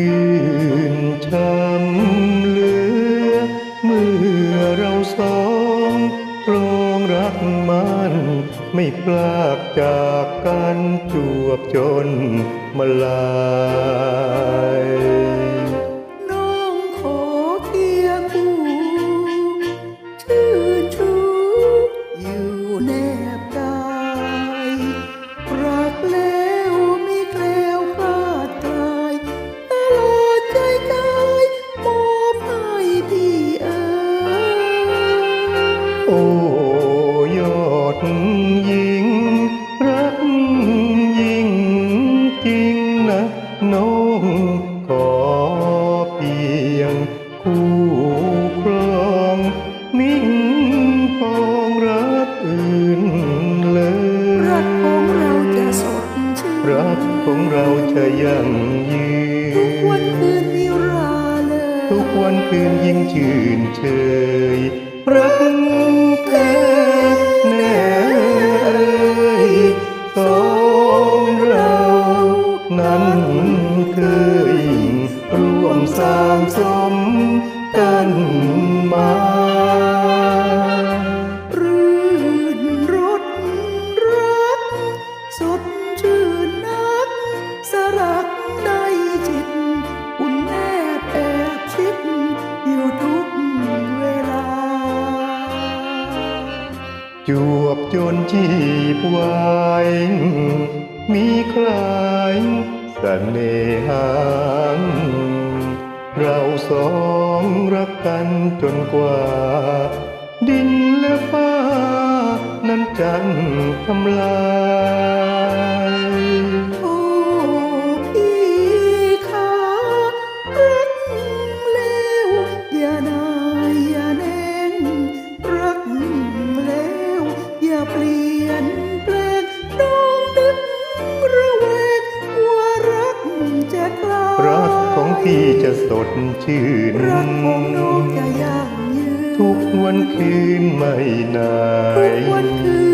ชื่นช้ำเหลือ เมื่อเราสองครองรักมันไม่พลากจากกันจวบจนมาลาย โอ้ยอดหญิง รักยิ่งจริงนะน้องขอเพียง คู่ครองมิ่งปองรักอื่นเลย รักของเราจะสดชื่นรักของเราจะยั่งยืทุกวันนคืนนิราเลย ทุกวันคืนยิ่งชื่นเชยรัก จวบจนจีบวายมีใครเสน่หาเราสองรักกันจนกว่า ดินและฟ้า นั้นจันทำลาย พี่จะสดชื่นรักของน้องจะยั่งยืนทุกวันคืนไม่นาทุยกวันคืน